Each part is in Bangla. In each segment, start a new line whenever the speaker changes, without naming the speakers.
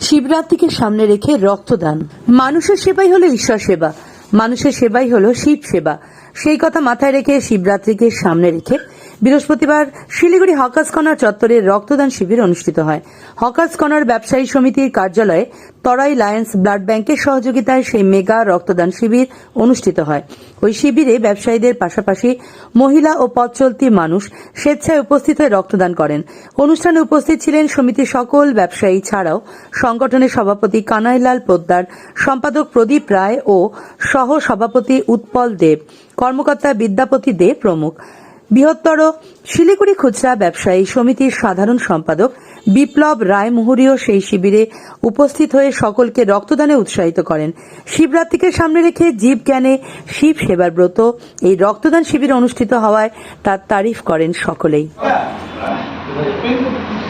শিবরাত্রিকে সামনে রেখে রক্তদান। মানুষের সেবাই হলো ঈশ্বর সেবা। মানুষের সেবাই হলো শিব সেবা। সেই কথা মাথায় রেখে শিবরাত্রিকে সামনে রেখে বৃহস্পতিবার শিলিগুড়ি হকার্স কর্নার চত্বরে রক্তদান শিবির অনুষ্ঠিত হয়। হকার্স কর্নার ব্যবসায়ী সমিতির কার্যালয়ে তরাই লায়ন্স ব্লাড ব্যাংকের সহযোগিতায় সেই মেগা রক্তদান শিবির অনুষ্ঠিত হয়। ওই শিবিরে ব্যবসায়ীদের পাশাপাশি মহিলা ও পথ চলতি মানুষ স্বেচ্ছায় উপস্থিত হয়ে রক্তদান করেন। অনুষ্ঠানে উপস্থিত ছিলেন সমিতির সকল ব্যবসায়ী ছাড়াও সংগঠনের সভাপতি কানাইলাল পোদ্দার, সম্পাদক প্রদীপ রায় ও সহ সভাপতি উৎপল দেব। কর্মকর্তা বিদ্যাপতি দে প্রমুখ। বৃহত্তর শিলিগুড়ি খুচরা ব্যবসায়ী সমিতির সাধারণ সম্পাদক বিপ্লব রায়মুহুরীও সেই শিবিরে উপস্থিত হয়ে সকলকে রক্তদানে উৎসাহিত করেন। শিবরাত্রিকে সামনে রেখে জীব জ্ঞানে শিব সেবার ব্রত। এই রক্তদান শিবির অনুষ্ঠিত হওয়ায় তার তারিফ করেন সকলেই।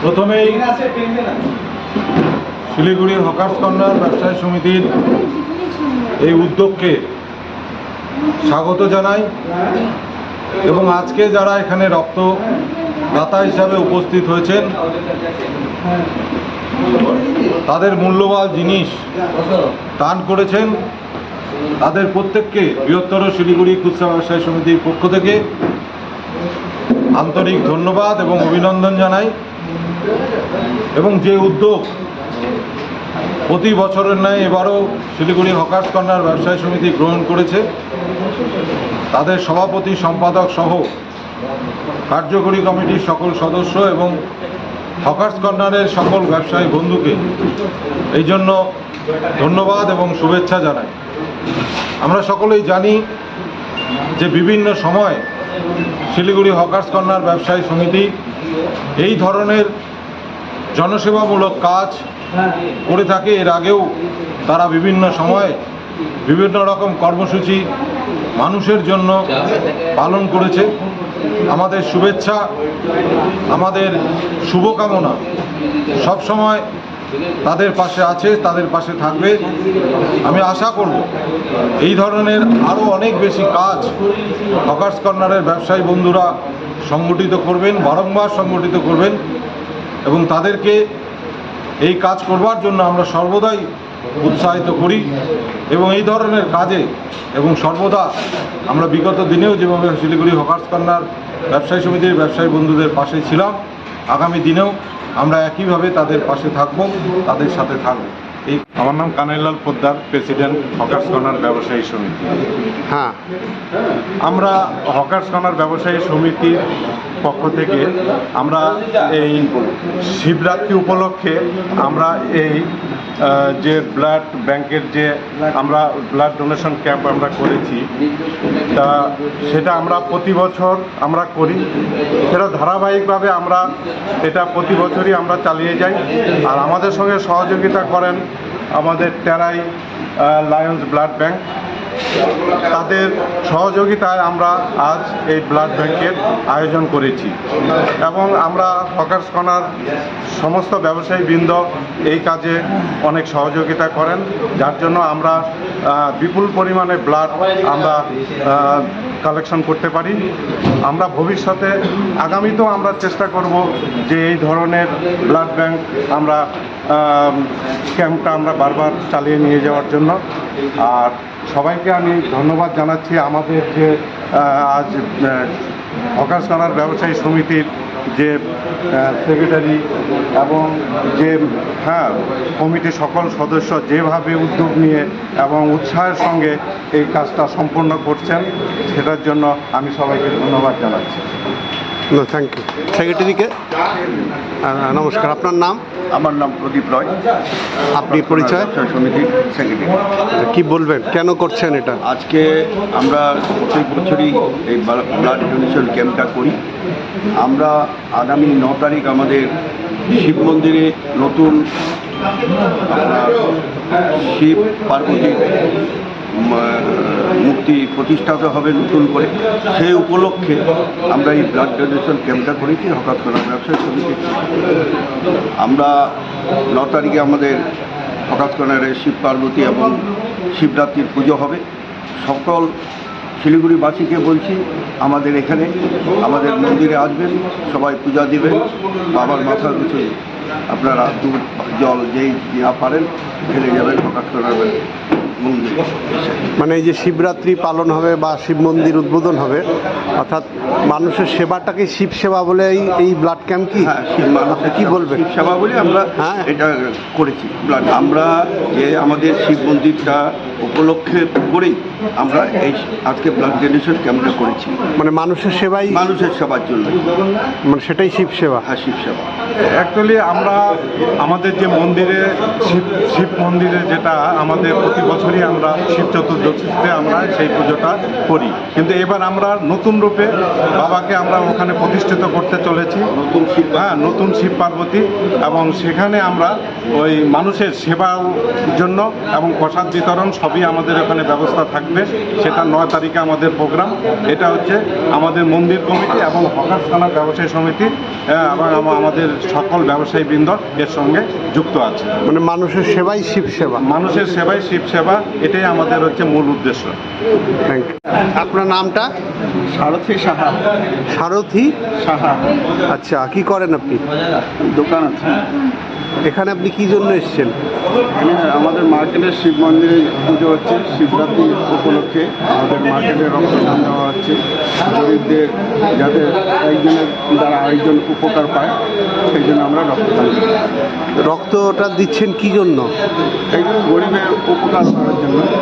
প্রথমেই শিলিগুড়ি হকার্স কর্নার ব্যবসায়ী সমিতির এই উদ্যোগকে স্বাগত জানাই। এবং আজকে যারা এখানে রক্ত দাতা হিসাবে উপস্থিত হয়েছেন, তাদের মূল্যবান জিনিস দান করেছেন। তাদের প্রত্যেককে বৃহত্তর শিলিগুড়ি খুচরা ব্যবসায়ী সমিতির পক্ষ থেকে আন্তরিক ধন্যবাদ এবং অভিনন্দন জানাই। এবং যে উদ্যোগ প্রতি বছরের ন্যায় এবারও শিলিগুড়ি হকার্স কর্নার ব্যবসায়ী সমিতি গ্রহণ করেছে তাদের সভাপতি, সম্পাদক সহ কার্যকরী কমিটির সকল সদস্য এবং হকার্স কর্নারের সকল ব্যবসায়ী বন্ধুকে এই জন্য ধন্যবাদ এবং শুভেচ্ছা জানাই। আমরা সকলেই জানি যে বিভিন্ন সময় শিলিগুড়ি হকার্স কর্নার ব্যবসায়ী সমিতি এই ধরনের জনসেবামূলক কাজ করে থাকে। এর আগেও তারা বিভিন্ন সময়ে বিভিন্ন রকম কর্মসূচি মানুষের জন্য পালন করেছে। আমাদের শুভেচ্ছা, আমাদের শুভকামনা সবসময় তাদের পাশে আছে, তাদের পাশে থাকবে। আমি আশা করব এই ধরনের আরও অনেক বেশি কাজ হকার্স কর্নারের ব্যবসায়ী বন্ধুরা সংগঠিত করবেন, বারংবার সংগঠিত করবেন এবং তাদেরকে এই কাজ করবার জন্য আমরা সর্বদাই উৎসাহিত করি এবং এই ধরনের কাজে এবং সর্বদা আমরা বিগত দিনেও যেভাবে শিলিগুড়ি হকার্স কর্নার ব্যবসায়ী সমিতির ব্যবসায়ী বন্ধুদের পাশে ছিলাম আগামী দিনেও আমরা একইভাবে তাদের পাশে থাকব তাদের সাথে থাকব। এই আমার নাম Kanailal Poddar president hawkers corner ব্যবসায়ী সমিতি।
হ্যাঁ।
আমরা হকার্স কর্নার ব্যবসায়ী সমিতির পক্ষ থেকে আমরা এই শিবরাত্রি উপলক্ষে আমরা এই যে ব্লাড ব্যাংকের যে আমরা ব্লাড ডোনেশন ক্যাম্প আমরা করেছি, তা সেটা আমরা প্রতি বছর আমরা করি। সেটা ধারাবাহিকভাবে আমরা এটা প্রতি বছরই আমরা চালিয়ে যাই। আর আমাদের সঙ্গে সহযোগিতা করেন আমাদের টেরাই লায়ন্স ব্লাড ব্যাংক। তাদের সহযোগিতায় আমরা আজ এই ব্লাড ব্যাংকের আয়োজন করেছি। এবং আমরা হকার্স কর্নার সমস্ত ব্যবসায়ী বৃন্দ এই কাজে অনেক সহযোগিতা করেন, যার জন্য আমরা বিপুল পরিমাণে ব্লাড আমরা কালেকশন করতে পারি। আমরা ভবিষ্যতে, আগামীতেও আমরা চেষ্টা করব যে এই ধরনের ব্লাড ব্যাংক আমরা ক্যাম্পটা আমরা বারবার চালিয়ে নিয়ে যাওয়ার জন্য। আর সবাইকে আমি ধন্যবাদ জানাচ্ছি। আমাদের যে আজ হকার্স কর্নার ব্যবসায়ী সমিতির যে সেক্রেটারি এবং যে হ্যাঁ কমিটির সকল সদস্য যেভাবে উদ্যোগ নিয়ে এবং উৎসাহের সঙ্গে এই কাজটা সম্পন্ন করছেন, সেটার জন্য আমি সবাইকে ধন্যবাদ জানাচ্ছি।
না থ্যাংক ইউ সেক্রেটারিকে নমস্কার। আপনার নাম?
আমার নাম প্রদীপ রয়।
আপনি পরিচয়?
সমিতির সেক্রেটারি
কি বলবেন? কেন করছেন এটা?
আজকে আমরা প্রত্যেক বছরই এই ব্লাড ডোনেশন ক্যাম্পটা করি। আমরা আগামী ন তারিখ আমাদের শিব মন্দিরে নতুন আপনার শিব পার্বতীর মূর্তি প্রতিষ্ঠাত হবে নতুন করে। সেই উপলক্ষে আমরা এই ব্লাড ডোনেশন ক্যাম্পটা করেছি হকাত করা ব্যবসায়ী সমিতি। আমরা ন তারিখে আমাদের করে শিব পার্বতী এবং শিবরাত্রির পুজো হবে। সকল শিলিগুড়িবাসীকে বলছি, আমাদের এখানে, আমাদের মন্দিরে আসবেন, সবাই পূজা দিবেন, বাবার মাথার কিছু আপনারা দুধ, জল যেই যা পারেন ফেলে যাবেন প্রকাশ করাবেন
মানে এই যে শিবরাত্রি পালন হবে বা শিব মন্দির উদ্বোধন হবে অর্থাৎ মানুষের সেবাটাকে শিব সেবা বলে এই এই ব্লাড ক্যাম্প কি?
হ্যাঁ
কি বলবে
শিব সেবা বলে আমরা
হ্যাঁ।
এটা করেছি। আমরা যে আমাদের শিব মন্দিরটা উপলক্ষে করেই আমরা এই আজকে ব্লাড ডোনেশন ক্যাম্পটা করেছি।
মানে মানুষের সেবাই
মানুষের সেবার জন্য।
মানে সেটাই শিব সেবা।
হ্যাঁ শিব সেবা।
অ্যাকচুয়ালি আমরা আমাদের যে মন্দিরে শিব শিব মন্দিরে যেটা আমাদের প্রতি বছরই আমরা শিব চতুর্দশীতে আমরা সেই পুজোটা করি। কিন্তু এবার আমরা নতুন রূপে বাবাকে আমরা ওখানে প্রতিষ্ঠিত করতে চলেছি। নতুন শিব হ্যাঁ নতুন শিব পার্বতী এবং সেখানে আমরা ওই মানুষের সেবার জন্য এবং প্রসাদ বিতরণ সবই আমাদের ওখানে ব্যবস্থা থাকবে। সেটা নয় তারিখে আমাদের প্রোগ্রাম। এটা হচ্ছে আমাদের মন্দির কমিটি এবং হকারখানা ব্যবসায়ী সমিতি হ্যাঁ, এবং আমাদের সকল ব্যবসায়ী বৃন্দ এর সঙ্গে যুক্ত আছে।
মানে মানুষের সেবাই শিব সেবা।
মানুষের সেবাই শিব সেবা এটাই আমাদের হচ্ছে মূল উদ্দেশ্য।
থ্যাংক আপনার নামটা?
সারথী সাহা।
সারথী?
সাহা।
আচ্ছা কি করেন আপনি?
দোকান আছে।
এখানে আপনি কি জন্য এসেছেন?
আমাদের মার্কেটের শিব মন্দিরে পুজো হচ্ছে শিবরাত্রি উপলক্ষে আমাদের মার্কেটে রক্তদান দেওয়া হচ্ছে। গরিবদের যাতে একজনের দ্বারা আরেকজন উপকার পায় সেই জন্য আমরা রক্তদান
রক্তটা দিচ্ছেন কি জন্য?
একজন গরিবের উপকার করার জন্য